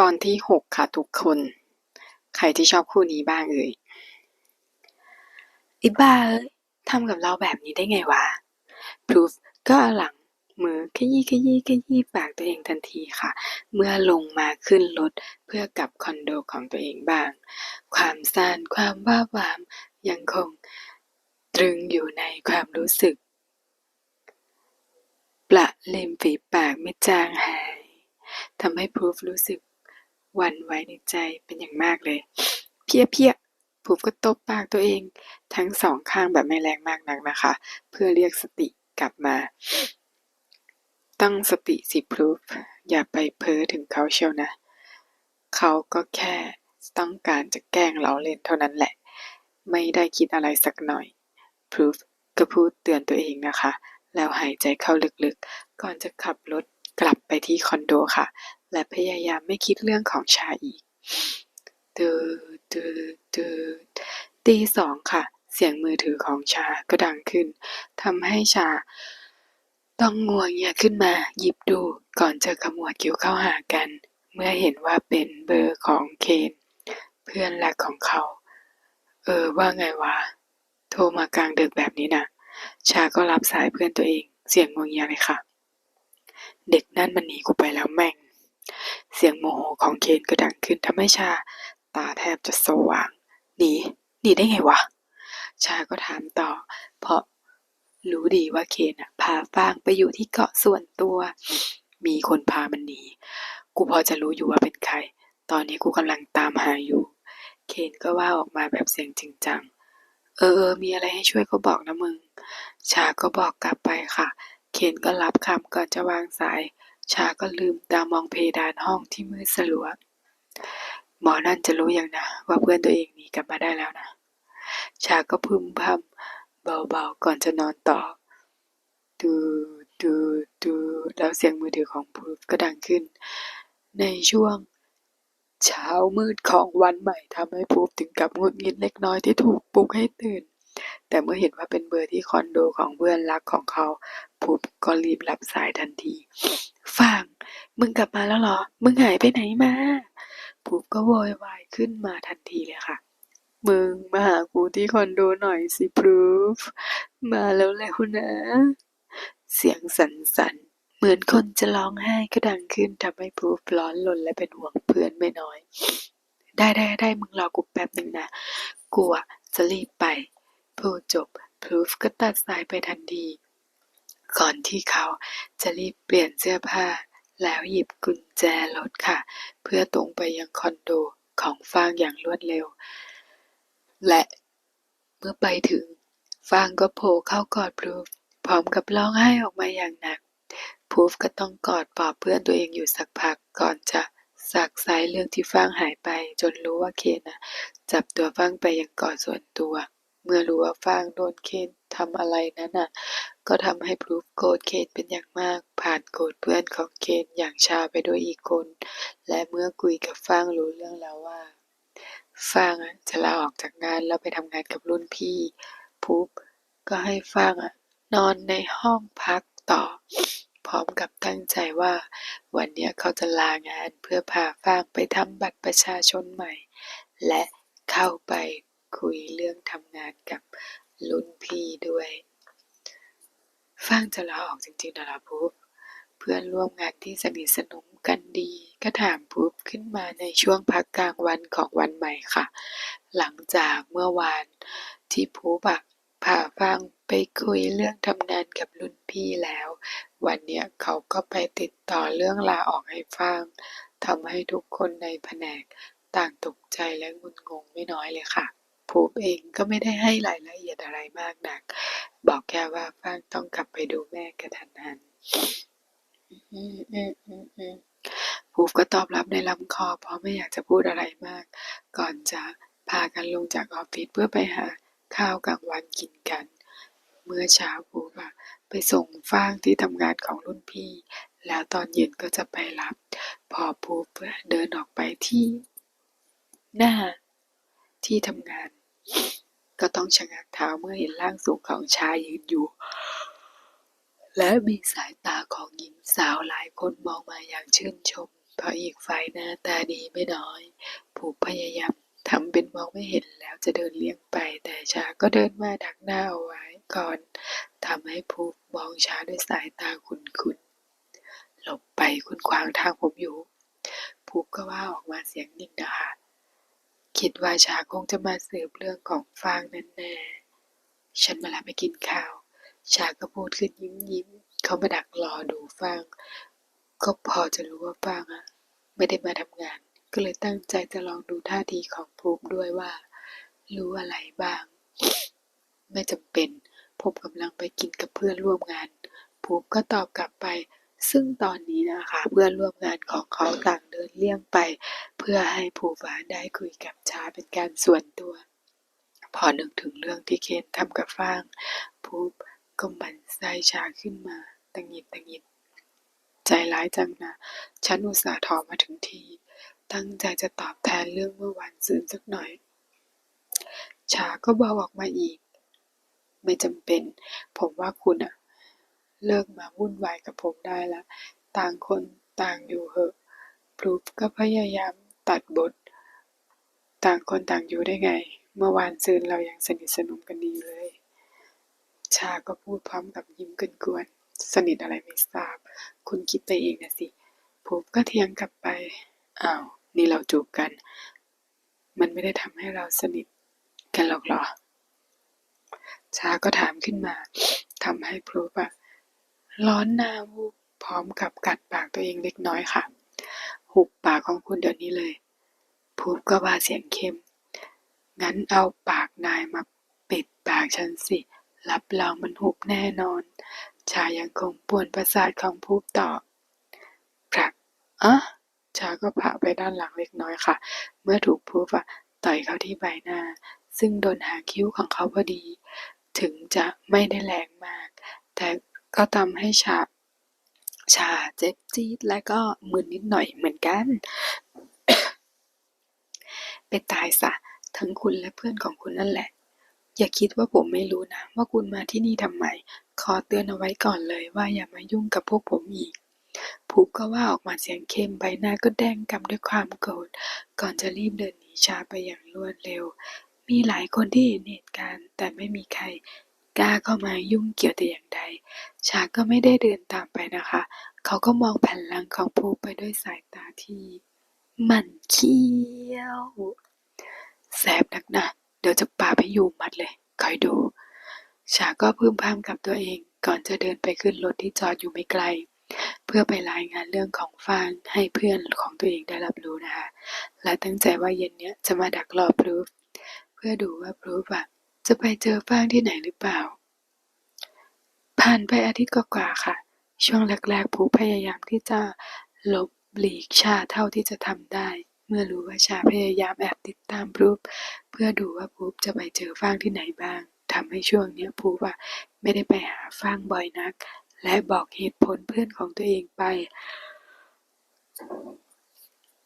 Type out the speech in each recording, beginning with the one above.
ตอนที่หกค่ะทุกคน ใครที่ชอบคู่นี้บ้างเอ่ยอ้บ้าเอ้ยทำกับเราแบบนี้ได้ไงวะพรูฟก็เอาหลังมือขยี้ขยี้ขยี้ปากตัวเองทันทีค่ะ เมื่อลงมาขึ้นรถเพื่อกลับคอนโดของตัวเองบ้าง ความซ่านความบ้าวามยังคงตรึงอยู่ในความรู้สึก ประเลมฝีปากไม่จางหายทำให้พรูฟรู้สึก หวั่นไหวในใจเป็นอย่างมากเลย เพี้ยเพี้ยพรูฟก็ตบปากตัวเอง ทั้งสองข้างแบบไม่แรงมากนักนะคะ เพื่อเรียกสติกลับมา ตั้งสติสิพรูฟอย่าไปเพ้อถึงเขาเชียวนะ เขาก็แค่ต้องการจะแกล้งเราเล่นเท่านั้นแหละ ไม่ได้คิดอะไรสักหน่อยพรูฟก็พูดเตือนตัวเองนะคะ แล้วหายใจเข้าลึกๆ ก่อนจะขับรถกลับไปที่คอนโดค่ะ และพยายามไม่คิดเรื่องของชาอีกตืดตืดตืดตีสองค่ะ เสียงมือถือของชาก็ดังขึ้นทำให้ชา ต้องงัวเงียขึ้นมาหยิบดูก่อนจะขมวดคิ้วเข้าหากัน เมื่อเห็นว่าเป็นเบอร์ของเคนเพื่อนรักของเขา เออว่าไงวะ โทรมากลางดึกแบบนี้นะชาก็รับสายเพื่อนตัวเอง เสียงงวงเงียเลยค่ะ เด็กนั่นมันหนีกูไปแล้วแม่ง เสียงโมโหของเคนก็ดังขึ้นทำให้ชา ตาแทบจะสว่าง หนี หนีได้ไงวะ ชาก็ถามต่อ เพราะรู้ดีว่าเคนพาฟางไปอยู่ที่เกาะส่วนตัว มีคนพามันหนี กูพอจะรู้อยู่ว่าเป็นใคร ตอนนี้กูกำลังตามหาอยู่ เคนก็ว่าออกมาแบบเสียงจริงจัง เออเออมีอะไรให้ช่วยก็บอกนะมึง ชาก็บอกกลับไปค่ะ เคนก็รับคำก่อนจะวางสาย ชาก็ลืมตามองเพดานห้องที่มืดสลัว หมอนั่นจะรู้อย่างนะ ว่าเพื่อนตัวเองหนีกลับมาได้แล้วนะ ชาก็พึมพำเบาๆก่อนจะนอนต่อ ดูดูดูแล้วเสียงมือถือของพูฟก็ดังขึ้น ในช่วงเช้ามืดของวันใหม่ทำให้พูฟถึงกับงุดงิดเล็กน้อยที่ถูกปลุกให้ตื่น แต่เมื่อเห็นว่าเป็นเบอร์ที่คอนโดของเพื่อนรักของเขาพูฟก็รีบรับสายทันทีฟางมึงกลับมาแล้วเหรอ มึงหายไปไหนมาพูฟก็โวยวายขึ้นมาทันทีเลยค่ะ มึงมาหากูที่คอนโดหน่อยสิพรูฟมาแล้วแล้วนะ เสียงสั่นๆเหมือนคนจะร้องไห้ก็ดังขึ้นทำให้พรูฟร้อนรนและเป็นห่วงเพื่อนไม่น้อย ได้ได้ได้มึงรอกูแป๊บหนึ่งนะกูจะรีบไป พูดจบพรูฟก็ตัดสายไปทันทีก่อนที่เขาจะรีบเปลี่ยนเสื้อผ้า แล้วหยิบกุญแจรถค่ะ เพื่อตรงไปยังคอนโดของฟางอย่างรวดเร็ว และเมื่อไปถึง ฟางก็โผล่เข้ากอดพรูฟพร้อมกับร้องไห้ออกมาอย่างหนักพรูฟก็ต้องกอดปลอบเพื่อนตัวเองอยู่สักพักก่อนจะสักไซเรื่องที่ฟางหายไป จนรู้ว่าเคนนะจับตัวฟางไปยังกาะส่วนตัว เมื่อรู้ว่าฟางโดนเคนทำอะไรนั้นน่ะ ก็ทำให้พรูฟโกรธเคนเป็นอย่างมาก ผ่านโกรธเพื่อนของเคนอย่างชาไปด้วยอีกคน และเมื่อคุยกับฟางรู้เรื่องแล้วว่า ฟางอะจะลาออกจากงานแล้วไปทำงานกับรุ่นพี่พูบก็ให้ฟางอะนอนในห้องพักต่อ พร้อมกับตั้งใจว่า วันนี้เขาจะลางานเพื่อพาฟางไปทำบัตรประชาชนใหม่ และเข้าไป คุยเรื่องทำงานกับรุ่นพี่ด้วยฟางจะลาออกจริงๆนะล่ะพูบเพื่อนร่วมงานที่สนิทสนมกันดี ก็ถามพูบขึ้นมาในช่วงพักกลางวันของวันใหม่ค่ะ หลังจากเมื่อวานที่พูบอะพาฟางไปคุยเรื่องทำงานกับรุ่นพี่แล้ว วันเนี้ยเขาก็ไปติดต่อเรื่องลาออกให้ฟางทำให้ทุกคนในแผนกต่างตกใจและงุนงงไม่น้อยเลยค่ะ พูบเองก็ไม่ได้ให้รายละเอียดอะไรมากนัก บอกแค่ว่าฟางต้องกลับไปดูแม่กระทันหันอืมอืมอืมอืมพูบก็ตอบรับในลำคอ เพราะไม่อยากจะพูดอะไรมาก ก่อนจะพากันลงจากออฟฟิศเพื่อไปหาข้าวกลางวันกินกัน เมื่อเช้าพูบอะไปส่งฟางที่ทำงานของรุ่นพี่ แล้วตอนเย็นก็จะไปรับ พอพูบเดินออกไปที่หน้าที่ทำงาน ก็ต้องชะงักเท้าเมื่อเห็นร่างสูงของชายยืนอยู่ และมีสายตาของหญิงสาวหลายคนมองมาอย่างชื่นชม เพราะอีกฝ่ายหน้าตาดีไม่น้อย ผูกพยายามทำเป็นมองไม่เห็นแล้วจะเดินเลี่ยงไป แต่ชาก็เดินมาดักหน้าเอาไว้ก่อนทำให้ผูกมองชาด้วยสายตาขุนๆหลบไปคุณขวางทางผมอยู่ผูกก็ว่าออกมาเสียงนิ่งนะคะ คิดว่าชาคงจะมาสืบเรื่องของฟางนั่นแน่ ฉันมาแล้วไปกินข้าว ชาก็พูดขึ้นยิ้มยิ้ม เขามาดักรอดูฟาง ก็พอจะรู้ว่าฟางอะไม่ได้มาทำงาน ก็เลยตั้งใจจะลองดูท่าทีของภูมิด้วยว่า รู้อะไรบ้าง ไม่จำเป็น ผมกำลังไปกินกับเพื่อนร่วมงานภูมิก็ตอบกลับไป ซึ่งตอนนี้นะคะ เพื่อนร่วมงานของเขาต่างเดินเลี่ยงไป เพื่อให้ภูฟ้าได้คุยกับชาเป็นการส่วนตัว พอนึกถึงเรื่องที่เคนทำกับฟางภูก็หมันไส้ชาขึ้นมาตังหิดตังหิด ใจร้ายจังนะ ฉันอุตส่าห์ถอมาถึงที ตั้งใจจะตอบแทนเรื่องเมื่อวานซืนสักหน่อย ชาก็บอกออกมาอีก ไม่จำเป็น ผมว่าคุณอะ เลิกมาวุ่นวายกับผมได้ละ ต่างคนต่างอยู่เหอะพลูฟก็พยายามตัดบท ต่างคนต่างอยู่ได้ไง เมื่อวานซืนเรายังสนิทสนมกันดีเลย ชาก็พูดพร้อมกับยิ้มกวนๆสนิทอะไรไม่ทราบ คุณคิดไปเองนะสิผมก็เถียงกลับไป อ้าว นี่เราจูบกัน มันไม่ได้ทำให้เราสนิทกันหรอกหรอ ชาก็ถามขึ้นมาทำให้พลูปอะ ร้อนหน้าวูบพร้อมกับกัดปากตัวเองเล็กน้อยค่ะ หุบปากของคุณเดี๋ยวนี้เลยพลูปก็ว่าเสียงเข้ม งั้นเอาปากนายมาปิดปากฉันสิ รับรองมันหุบแน่นอน ชายังคงป่วนประสาทของภูบต่อผลักอะชาก็ผละไปด้านหลังเล็กน้อยค่ะ เมื่อถูกภูบอะต่อยเข้าที่ใบหน้า ซึ่งโดนหางคิ้วของเขาพอดี ถึงจะไม่ได้แรงมาก แต่ ก็ทำให้ชาชาเจ็บจี๊ดและก็มึนนิดหน่อยเหมือนกัน ไปตายซะทั้งคุณและเพื่อนของคุณนั่นแหละ อย่าคิดว่าผมไม่รู้นะ ว่าคุณมาที่นี่ทำไม ขอเตือนเอาไว้ก่อนเลยว่าอย่ามายุ่งกับพวกผมอีกผูกก็ว่าออกมาเสียงเข้มใบหน้าก็แดงกำด้วยความโกรธก่อนจะรีบเดินหนีชาไปอย่างรวดเร็ว มีหลายคนที่เห็นเหตุการณ์แต่ไม่มีใคร กล้าเข้ามายุ่งเกี่ยวแต่อย่างใดชาก็ไม่ได้เดินตามไปนะคะ เขาก็มองแผ่นหลังของภูไปด้วยสายตาที่มันเคี้ยว แสบนักนะ เดี๋ยวจะป่าไปอยู่มัดเลย คอยดูชาก็พึมพำกับตัวเองก่อนจะเดินไปขึ้นรถที่จอดอยู่ไม่ไกล เพื่อไปรายงานเรื่องของฟางให้เพื่อนของตัวเองได้รับรู้นะคะ และตั้งใจว่าเย็นเนี้ยจะมาดักรอพรูฟเพื่อดูว่าพรูฟอะ จะไปเจอฟางที่ไหนหรือเปล่า ผ่านไปอาทิตย์กว่าๆค่ะ ช่วงแรกๆผูพยายามที่จะลบหลีกชาเท่าที่จะทำได้ เมื่อรู้ว่าชาพยายามแอบติดตามรูฟเพื่อดูว่าพรูฟจะไปเจอฟางที่ไหนบ้างทำให้ช่วงเนี้ยพรูฟอะไม่ได้ไปหาฟางบ่อยนัก และบอกเหตุผลเพื่อนของตัวเองไป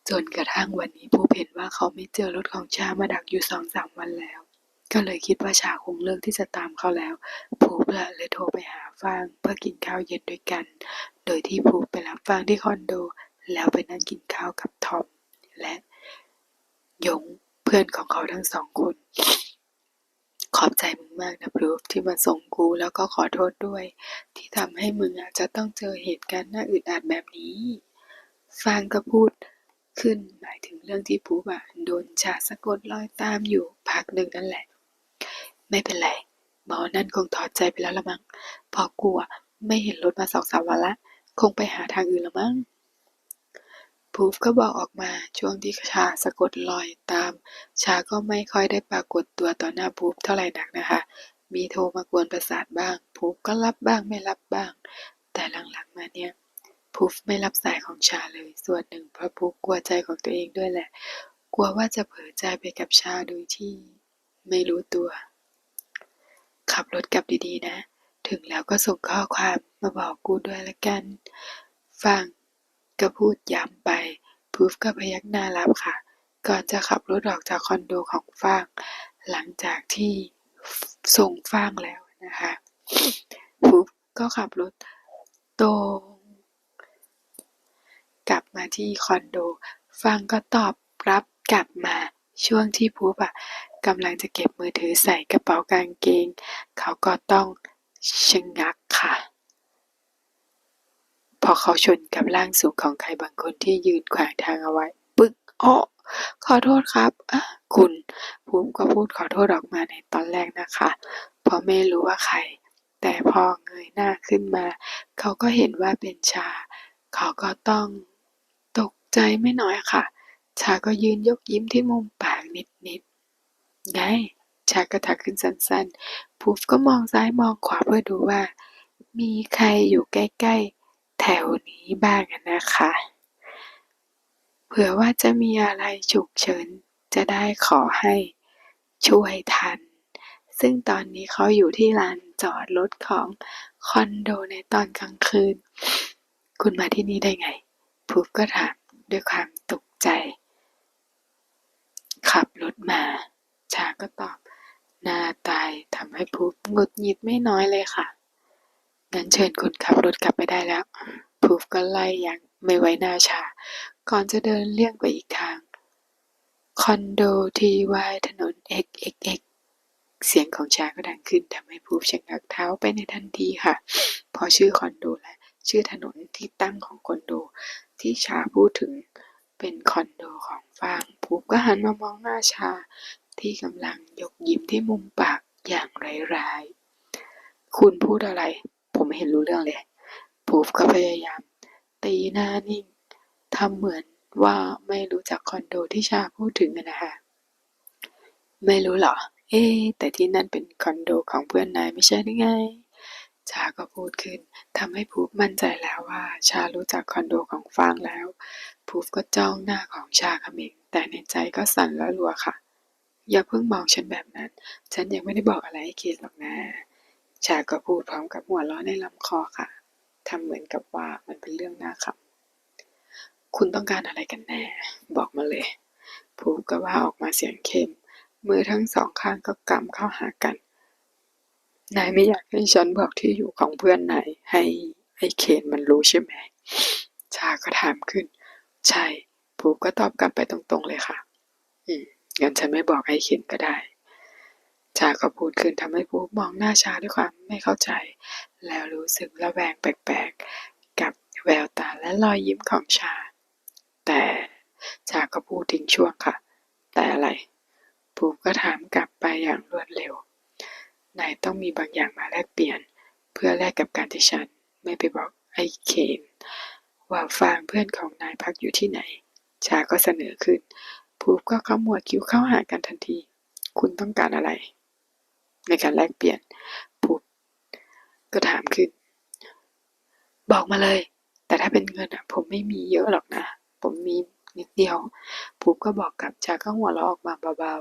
จนกระทั่งวันนี้ภูเห็นว่าเขาไม่เจอรถของชามาดักอยู่สองสามวันแล้ว ก็เลยคิดว่าชาคงเลิกที่จะตามเขาแล้ว ภูละเลยโทรไปหาฟางเพื่อกินข้าวเย็นด้วยกัน โดยที่ภูไปรับฟางที่คอนโด แล้วไปนั่งกินข้าวกับทอม และยงเพื่อนของเขาทั้งสองคน ขอบใจมึงมากนะพรูฟที่มาส่งกูแล้วก็ขอโทษด้วย ที่ทำให้มึงอาจจะต้องเจอเหตุการณ์น่าอึดอัดแบบนี้ฟางก็พูดขึ้นหมายถึงเรื่องที่ภูบะโดนชาสะกดรอยตามอยู่พักหนึ่งนั่นแหละ ไม่เป็นไร หมอนั่นคงถอดใจไปแล้วละมั้งพอกูอะไม่เห็นรถมาสองสามวันละ คงไปหาทางอื่นละมั้งพูฟก็บอกออกมาช่วงที่ชาสะกดรอยตาม ชาก็ไม่ค่อยได้ปรากฏตัวต่อหน้าพูฟเท่าไหร่นักนะคะ มีโทรมากวนประสาทบ้างพูฟก็รับบ้างไม่รับบ้าง แต่หลังๆมาเนี่ยพูฟไม่รับสายของชาเลย ส่วนหนึ่งเพราะพูฟกลัวใจของตัวเองด้วยแหละ กลัวว่าจะเผลอใจไปกับชาโดยที่ ไม่รู้ตัว ขับรถกลับดีๆนะ ถึงแล้วก็ส่งข้อความมาบอกกูด้วยละกัน ฟังก็พูดย้ำไปพูฟก็พยักหน้ารับค่ะ ก่อนจะขับรถออกจากคอนโดของฟาง หลังจากที่ส่งฟางแล้วนะคะพูฟก็ขับรถตรงกลับมาที่คอนโดฟังก็ตอบรับกลับมา ช่วงที่พูบอะกำลังจะเก็บมือถือใส่กระเป๋ากางเกง เขาก็ต้องชะงักค่ะ พอเขาชนกับร่างสูงของใครบางคนที่ยืนขวางทางเอาไว้ ปึ๊กอ้อขอโทษครับอะคุณภูมิก็พูดขอโทษออกมาในตอนแรกนะคะ เพราะไม่รู้ว่าใคร แต่พอเงยหน้าขึ้นมา เขาก็เห็นว่าเป็นชา เขาก็ต้องตกใจไม่น้อยค่ะ ชาก็ยืนยกยิ้มที่มุมปากนิดๆไงชาก็ทักขึ้นสั้นๆพูฟก็มองซ้ายมองขวาเพื่อดูว่า มีใครอยู่ใกล้ๆ แถวนี้บ้างนะคะ เผื่อว่าจะมีอะไรฉุกเฉินจะได้ขอให้ช่วยทัน ซึ่งตอนนี้เขาอยู่ที่ลานจอดรถของคอนโดในตอนกลางคืน คุณมาที่นี่ได้ไงพูฟก็ถามด้วยความตกใจ รถมาชาก็ตอบหน้าตายทำให้พูฟหงุดหงิดไม่น้อยเลยค่ะ งั้นเชิญคุณขับรถกลับไปได้แล้วพูฟก็ไล่อยังไม่ไว้หน้าชา ก่อนจะเดินเลี่ยงไปอีกทาง คอนโดทีวายถนน XXX เสียงของชาก็ดังขึ้นทำให้พูฟชะงักเท้าไปในทันทีค่ะ พอชื่อคอนโดและชื่อถนนที่ตั้งของคอนโด ที่ชาพูดถึงเป็นคอนโดของ ฟางพูฟก็หันมามองหน้าชาที่กำลังยกยิ้มที่มุมปากอย่างร้ายๆ คุณพูดอะไร ผมไม่เห็นรู้เรื่องเลยพูฟก็พยายาม ตีหน้านิ่งทำเหมือนว่าไม่รู้จักคอนโดที่ชาพูดถึงนะคะไม่รู้เหรอ เอ๊แต่ที่นั่นเป็นคอนโดของเพื่อนนายไม่ใช่หรือไง ชาก็พูดขึ้นทำให้พูฟมั่นใจแล้วว่า ชารู้จักคอนโดของฟางแล้ว พูฟก็จ้องหน้าของชาเขมิงแต่ในใจก็สั่นและรัวค่ะ อย่าเพิ่งมองฉันแบบนั้น ฉันยังไม่ได้บอกอะไรให้คิดหรอกนะ ชาก็พูดพร้อมกับหัวเราะในลำคอค่ะทำเหมือนกับว่ามันเป็นเรื่องน่าขำคุณต้องการอะไรกันแน่ บอกมาเลยพูฟก็ว่าออกมาเสียงเข้มมือทั้งสองข้างก็กำเข้าหากัน นายไม่อยากให้ฉันบอกที่อยู่ของเพื่อนนายให้ไอ้เคนมันรู้ใช่ไหม ชาก็ถามขึ้น ใช่พูก็ตอบกลับไปตรงๆเลยค่ะ อืมงั้นฉันไม่บอกไอ้เคนก็ได้ ชาก็พูดขึ้นทำให้พูมองหน้าชาด้วยความไม่เข้าใจ แล้วรู้สึกระแวงแปลกๆ กับแววตาและรอยยิ้มของชา แต่ชาก็พูดทิ้งช่วงค่ะ แต่อะไรพูก็ถามกลับไปอย่างรวดเร็ว นายต้องมีบางอย่างมาแลกเปลี่ยน เพื่อแลกกับการที่ฉันไม่ไปบอกไอ้เคนว่าฟางเพื่อนของนายพักอยู่ที่ไหน ชาก็เสนอขึ้นพูฟก็ขมวดคิ้วเข้าหากันทันที คุณต้องการอะไร ในการแลกเปลี่ยนพูฟก็ถามขึ้น บอกมาเลย แต่ถ้าเป็นเงินอะ ผมไม่มีเยอะหรอกนะ ผมมีนิดเดียวพูฟก็บอกกับชาก็หัวเราะออกมาเบา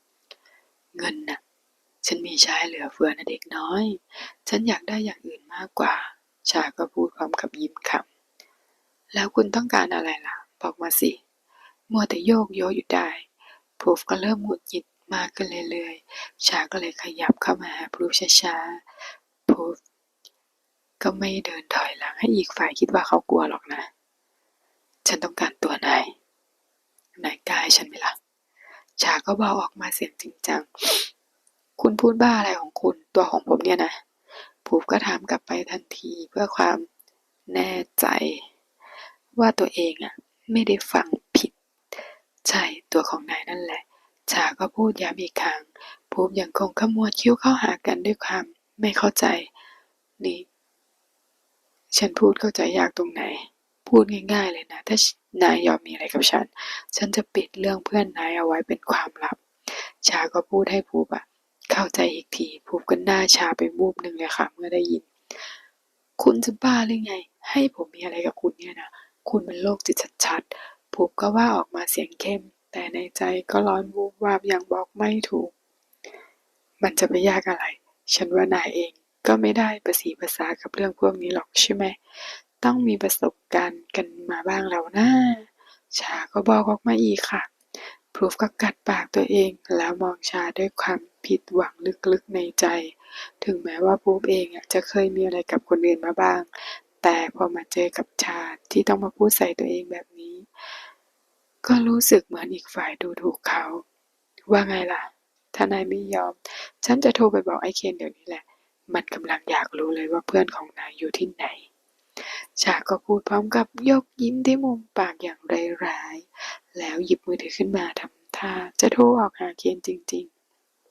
ๆ เงินน่ะ ฉันมีใช้เหลือเฟือนะเด็กน้อย ฉันอยากได้อย่างอื่นมากกว่า ชาก็พูดพร้อมกับยิ้มขำแล้วคุณต้องการอะไรล่ะ บอกมาสิ มัวแต่โยกโยอยู่ได้พูฟก็เริ่มหงุดหงิดมากขึ้นเรื่อยๆ ชาก็เลยขยับเข้ามาหาพูฟช้าๆพูฟก็ไม่เดินถอยหลังให้อีกฝ่ายคิดว่าเขากลัวหรอกนะ ฉันต้องการตัวนายนายกาให้ฉันไหมล่ะ ชาก็บอกออกมาเสียงจริงจัง คุณพูดบ้าอะไรของคุณ ตัวของผมเนี่ยนะพูฟก็ถามกลับไปทันทีเพื่อความแน่ใจ ว่าตัวเองอะไม่ได้ฟังผิด ใช่ตัวของนายนั่นแหละ ชาก็พูดย้ำอีกครั้งพูฟยังคงขมวดคิ้วเข้าหากันด้วยความไม่เข้าใจ นี่ ฉันพูดเข้าใจยากตรงไหน พูดง่าย ๆ เลยนะ ถ้านายยอมมีอะไรกับฉัน ฉันจะปิดเรื่องเพื่อนนายเอาไว้เป็นความลับ ชาก็พูดให้พูบอะ เข้าใจอีกทีพูบก็หน้าชาไปมูบหนึ่งเลยค่ะ เมื่อได้ยิน คุณจะบ้าหรือไง ให้ผมมีอะไรกับคุณเนี่ยนะ คุณเป็นโรคจิตชัดๆพูบก็ว่าออกมาเสียงเข้ม แต่ในใจก็ร้อนวูบวาบอย่างบอกไม่ถูก มันจะไปยากอะไร ฉันว่านายเองก็ไม่ได้ประสีภาษากับเรื่องพวกนี้หรอกใช่ไหม ต้องมีประสบการณ์กันมาบ้างแล้วนะชาก็บอกออกมาอีกค่ะ พรูฟก็กัดปากตัวเองแล้วมองชาด้วยความผิดหวังลึกๆในใจ ถึงแม้ว่าพรูฟเองอะจะเคยมีอะไรกับคนอื่นมาบ้าง แต่พอมาเจอกับชาที่ต้องมาพูดใส่ตัวเองแบบนี้ ก็รู้สึกเหมือนอีกฝ่ายดูถูกเขา ว่าไงล่ะถ้านายไม่ยอม ฉันจะโทรไปบอกไอ้เคนเดี๋ยวนี้แหละ มันกำลังอยากรู้เลยว่าเพื่อนของนายอยู่ที่ไหน ชาก็พูดพร้อมกับยกยิ้มที่มุมปากอย่างร้าย แล้วหยิบมือถือขึ้นมาทำท่าจะโทรออกหาเคนจริง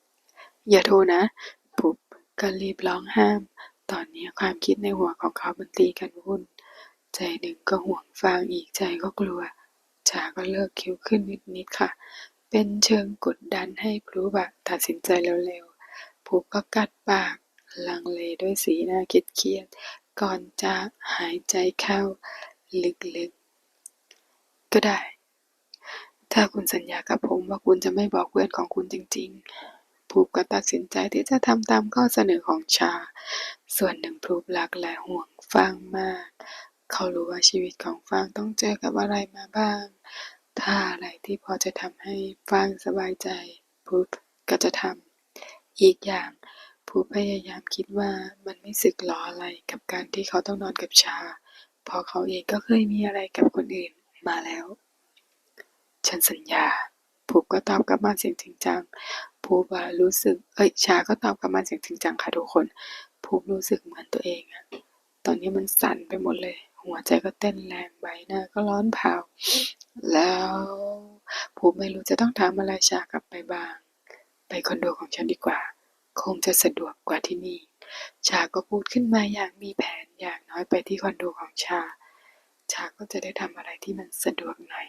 ๆ อย่าโทรนะปุ๊บก็รีบร้องห้าม ตอนนี้ความคิดในหัวของเขามันตีกันวุ่น ใจหนึ่งก็ห่วงฟางอีกใจก็กลัวชาก็เลิกคิ้วขึ้นนิดๆค่ะ เป็นเชิงกดดันให้พลูบะตัดสินใจเร็วๆพลูก็กัดปากลังเลด้วยสีหน้าคิดเครียด ก่อนจะหายใจเข้า ลึกๆก็ได้ ถ้าคุณสัญญากับผมว่าคุณจะไม่บอกเพื่อนของคุณจริงๆพลูก็ตัดสินใจที่จะทำตามข้อเสนอของชา ส่วนหนึ่งพลูรักและห่วงฟางมาก เขารู้ว่าชีวิตของฟางต้องเจอกับอะไรมาบ้าง ถ้าอะไรที่พอจะทำให้ฟางสบายใจพูดก็จะทำอีกอย่างผู้พยายามคิดว่ามันไม่สึกหรออะไรกับการที่เขาต้องนอนกับชา เพราะเขาเองก็เคยมีอะไรกับคนอื่นมาแล้ว ฉันสัญญาผูก็ตอบกลับมาเสียงจริงจังผูว่ารู้สึก เอ้ย ชาก็ตอบกลับมาเสียงจริงจังค่ะทุกคนผูรู้สึกเหมือนตัวเองอะ ตอนนี้มันสั่นไปหมดเลย หัวใจก็เต้นแรงใบหน้าก็ร้อนเผา แล้วผมไม่รู้จะต้องทำอะไรชากลับไปบ้าง ไปคอนโดของฉันดีกว่า คงจะสะดวกกว่าที่นี่ ชาก็พูดขึ้นมาอย่างมีแผนอย่างน้อยไปที่คอนโดของชา ชาก็จะได้ทำอะไรที่มันสะดวกหน่อย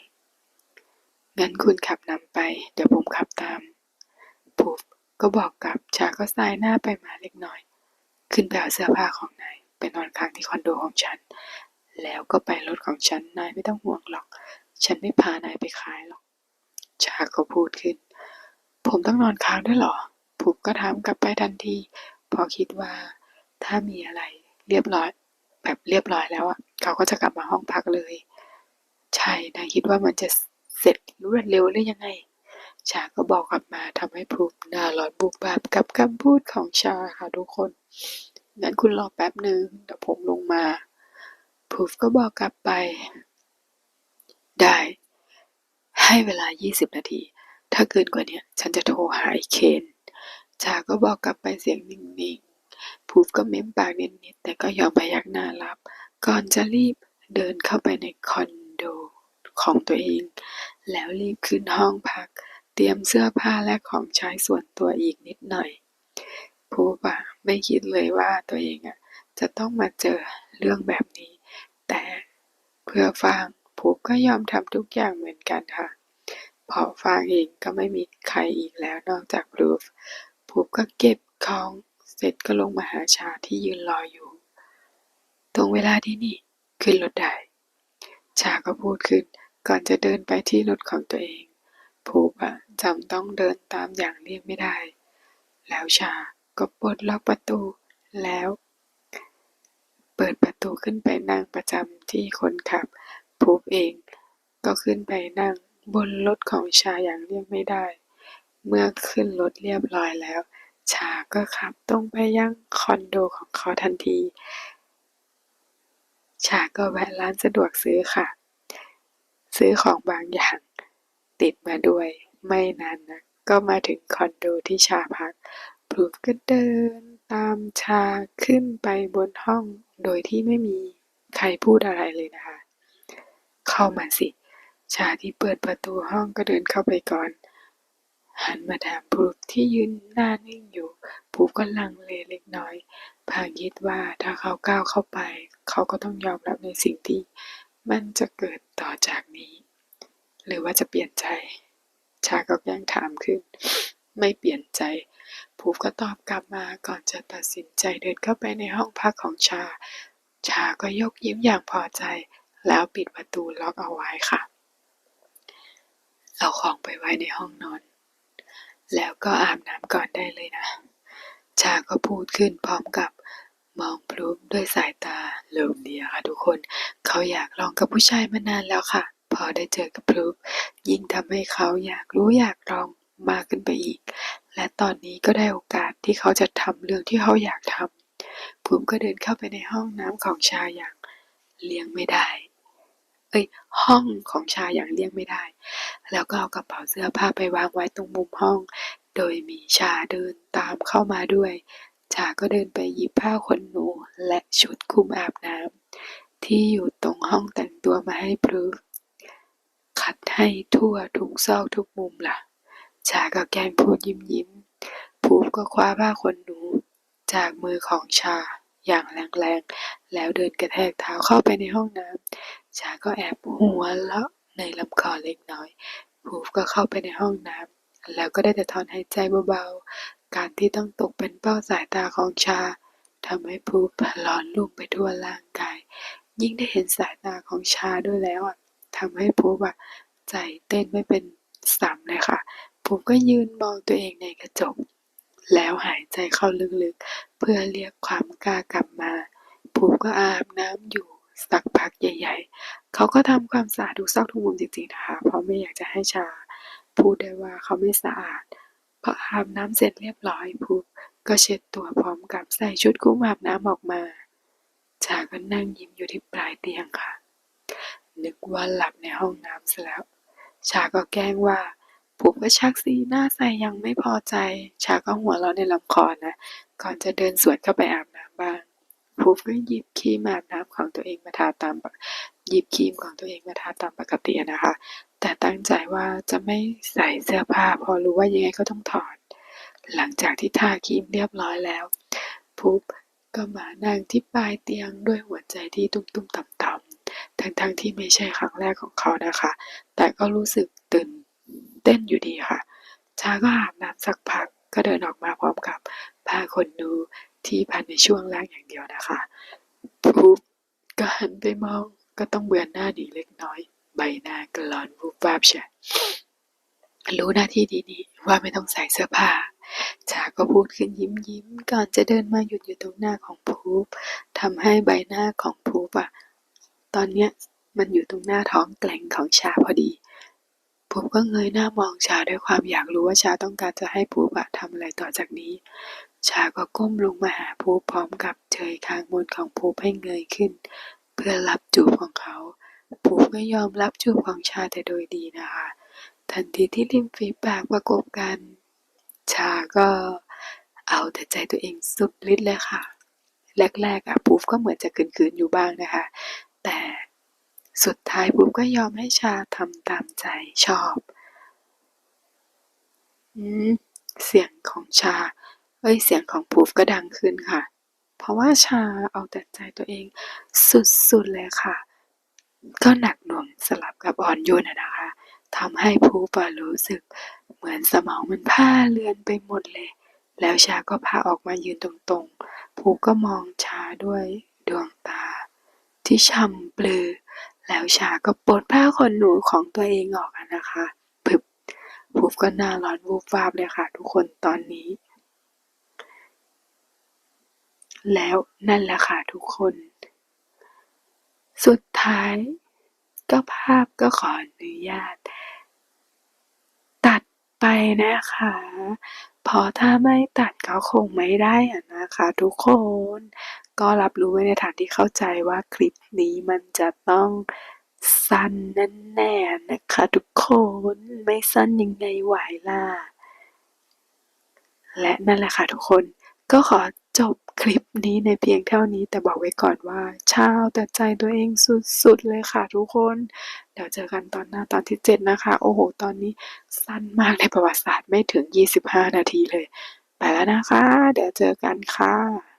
งั้นคุณขับนำไป เดี๋ยวผมขับตามพูฟก็บอกกับชาก็สายหน้าไปมาเล็กน้อย ขึ้นไปเอาเสื้อผ้าของนายไปนอนค้างที่คอนโดของฉัน แล้วก็ไปรถของฉันนายไม่ต้องห่วงหรอก ฉันไม่พานายไปขายหรอก ชาก็พูดขึ้น ผมต้องนอนค้างด้วยเหรอผูกก็ถามกลับไปทันทีพอคิดว่า ถ้ามีอะไรเรียบร้อย แบบเรียบร้อยแล้วอะเขาก็จะกลับมาห้องพักเลย ใช่นายคิดว่ามันจะ เสร็จรวดเร็วหรือยังไง ชาก็บอกกลับมาทำให้พลูหน้าร้อนบุกบาบกับคำพูดของชาค่ะทุกคนงั้นคุณรอแป๊บหนึ่งเดี๋ยวผมลงมาพูฟก็บอกกลับไป ได้ ให้เวลา 20 นาที ถ้าเกินกว่านี้ฉันจะโทรหาไอเคนชาก็บอกกลับไปเสียงนิ่งๆพูฟก็เม้มปากนิดๆแต่ก็ยอมพยักหน้ารับ ก่อนจะรีบเดินเข้าไปในคอน ของตัวเอง แล้วรีบขึ้นห้องพัก เตรียมเสื้อผ้าและของใช้ส่วนตัวอีกนิดหน่อยพูฟอะไม่คิดเลยว่าตัวเองอะจะต้องมาเจอเรื่องแบบนี้ แต่เพื่อฟังพูฟก็ยอมทำทุกอย่างเหมือนกันค่ะพราะฟางเองก็ไม่มีใครอีกแล้วนอกจากพลูฟพูฟก็เก็บของเสร็จก็ลงมาหาชาที่ยืนรออยู่ ตรงเวลาที่นี่ ขึ้นรถได้ ชาก็พูดขึ้น ก่อนจะเดินไปที่รถของตัวเองพูบะจำต้องเดินตามอย่างเลี่ยงไม่ได้ แล้วชาก็ปลดล็อกประตูแล้ว เปิดประตูขึ้นไปนั่งประจำที่คนขับพูบเองก็ขึ้นไปนั่งบนรถของชาอย่างเลี่ยงไม่ได้ เมื่อขึ้นรถเรียบร้อยแล้ว ชาก็ขับตรงไปยังคอนโดของเขาทันที ชาก็แวะร้านสะดวกซื้อค่ะ ซื้อของบางอย่าง ติดมาด้วย ไม่นานนะก็มาถึงคอนโดที่ชาพักพลูฟก็เดินตามชาขึ้นไปบนห้องโดยที่ไม่มีใครพูดอะไรเลยนะคะ เข้ามาสิ ชาที่เปิดประตูห้องก็เดินเข้าไปก่อน หันมาถามพลูฟที่ยืนหน้านิ่งอยู่พลูฟก็ลังเลเล็กน้อยพางคิดว่าถ้าเขาก้าวเข้าไป เขาก็ต้องยอมรับในสิ่งที่ มันจะเกิดต่อจากนี้ หรือว่าจะเปลี่ยนใจ ชาก็ยังถามขึ้น ไม่เปลี่ยนใจพูฟก็ตอบกลับมาก่อนจะตัดสินใจเดินเข้าไปในห้องพักของชา ชาก็ยกยิ้มอย่างพอใจ แล้วปิดประตูล็อกเอาไว้ค่ะ เอาของไปไว้ในห้องนอน แล้วก็อาบน้ำก่อนได้เลยนะ ชาก็พูดขึ้นพร้อมกับ มองพลูฟด้วยสายตาเลิมเลียค่ะทุกคน เขาอยากลองกับผู้ชายมานานแล้วค่ะ พอได้เจอกับพลูฟยิ่งทำให้เขาอยากรู้อยากลองมากขึ้นไปอีก และตอนนี้ก็ได้โอกาสที่เขาจะทำเรื่องที่เขาอยากทำพลูฟก็เดินเข้าไปในห้องน้ำของชายอย่างเลี่ยงไม่ได้ เอ้ย ห้องของชายอย่างเลี่ยงไม่ได้ แล้วก็เอากระเป๋าเสื้อผ้าไปวางไว้ตรงมุมห้อง โดยมีชาเดินตามเข้ามาด้วย ชาก็เดินไปหยิบผ้าขนหนูและชุดคลุมอาบน้ำที่อยู่ตรงห้องแต่งตัวมาให้พรูฟขัดให้ทั่วทุกซอกทุกมุมล่ะชาก็แกล้งพูดยิ้มยิ้มๆพูฟก็คว้าผ้าขนหนูจากมือของชาอย่างแรงๆ แล้วเดินกระแทกเท้าเข้าไปในห้องน้ำชาก็แอบหัวเราะในลำคอเล็กน้อยพูฟก็เข้าไปในห้องน้ำแล้วก็ได้แต่ถอนหายใจเบาๆ การที่ต้องตกเป็นเป้าสายตาของชาทำให้พูฟร้อนลุ่มไปทั่วร่างกาย ยิ่งได้เห็นสายตาของชาด้วยแล้วอะทำให้พูฟอะใจเต้นไม่เป็นสามเลยค่ะพูก็ยืนมองตัวเองในกระจก แล้วหายใจเข้าลึกๆ เพื่อเรียกความกล้ากลับมาภูมิก็อาบน้ำอยู่สักพักใหญ่ ๆ เขาก็ทำความสะอาดทุกซอกทุกมุมจริงๆนะคะ เพราะไม่อยากจะให้ชา พูดได้ว่าเขาไม่สะอาด พออาบน้ำเสร็จเรียบร้อยภูมิก็เช็ดตัวพร้อมกับใส่ชุดคลุ้มอาบน้ำออกมาชาก็นั่งยิ้มอยู่ที่ปลายเตียงค่ะ นึกว่าหลับในห้องน้ำซะแล้วชาก็แกล้งว่าภูมิก็ชักสีหน้าใส่ยังไม่พอใจ ชาก็หัวเราะในลำคอนะ ก่อนจะเดินสวนเข้าไปอาบน้ำบ้างพูฟก็หยิบครีมอาบน้ำของตัวเองมาทาตามหยิบครีมของตัวเองมาทาตามปกตินะคะ แต่ตั้งใจว่าจะไม่ใส่เสื้อผ้าพอรู้ว่ายังไงก็ต้องถอด หลังจากที่ทาครีมเรียบร้อยแล้วพูฟก็มานั่งที่ปลายเตียงด้วยหัวใจที่ตุ้มๆต่ำๆทั้งๆที่ไม่ใช่ครั้งแรกของเขานะคะ แต่ก็รู้สึกตื่นเต้นอยู่ดีค่ะ ชาก็อาบน้ำสักพักก็เดินออกมาพร้อมกับผ้าขนหนูที่พันในช่วงล่างอย่างเดียวนะคะปุ๊บก็หันไปมองก็ต้องเบือนหน้าหนีเล็กน้อย ใบหน้าก็ร้อนวูบวาบเชียรู้หน้าที่ดีๆ ว่าไม่ต้องใส่เสื้อผ้าชาก็พูดขึ้นยิ้มยิ้มก่อนจะเดินมาหยุดอยู่ตรงหน้าของพูบทำให้ใบหน้าของพูบอะตอนเนี้ยมันอยู่ตรงหน้าท้องแกล่งของชาพอดีผมก็เงยหน้ามองชาด้วยความอยากรู้ว่าชาต้องการจะให้ภูบะทำอะไรต่อจากนี้ ชาก็ก้มลงมาหาภูพร้อมกับเชยคางบนของภูให้เงยขึ้น เพื่อรับจูบของเขา ภูก็ยอมรับจูบของชาแต่โดยดีนะคะ ทันทีที่ริมฝีปากประกบกัน ชาก็เอาแต่ใจตัวเองสุดฤทธิ์เลยค่ะ แรกๆอะภูก็เหมือนจะขืนๆอยู่บ้างนะคะ แต่สุดท้ายปุ๊บก็ยอมให้ชาทำตามใจชอบอืมเสียงของชา เอ้ย เสียงของพูฟก็ดังขึ้นค่ะ เพราะว่าชาเอาแต่ใจตัวเองสุดๆเลยค่ะ ก็หนักหน่วงสลับกับอ่อนโยนอะนะคะทำให้พูฟอะรู้สึกเหมือนสมองมันผ้าเลือนไปหมดเลย แล้วชาก็พาออกมายืนตรงๆพูก็มองชาด้วยดวงตา ที่ช่ำปลือ แล้วชาก็ปลดผ้าขนหนูของตัวเองออกนะคะพึบพูฟก็หน้าร้อนวูบวาบเลยค่ะ ทุกคนตอนนี้ แล้วนั่นแหละค่ะทุกคน สุดท้ายก็ภาพก็ขออนุญาต ตัดไปนะคะ เพอถ้าไม่ตัดก็คงไม่ได้อะนะคะทุกคน ก็รับรู้ไว้ในฐานที่เข้าใจว่าคลิปนี้มันจะต้องสั้นแน่ๆนะคะทุกคนไม่สั้นยังไงไหวล่ะและนั่นแหละค่ะทุกคนก็ขอจบ คลิปนี้ในเพียงเท่านี้แต่บอกไว้ก่อนว่าเช้าแต่ใจตัวเองสุดๆเลยค่ะทุกคน เดี๋ยวเจอกันตอนหน้าตอนที่ 7 นะคะ โอ้โห ตอนนี้สั้นมากในประวัติศาสตร์ไม่ถึง 25 นาทีเลย ไปแล้วนะคะ เดี๋ยวเจอกันค่ะ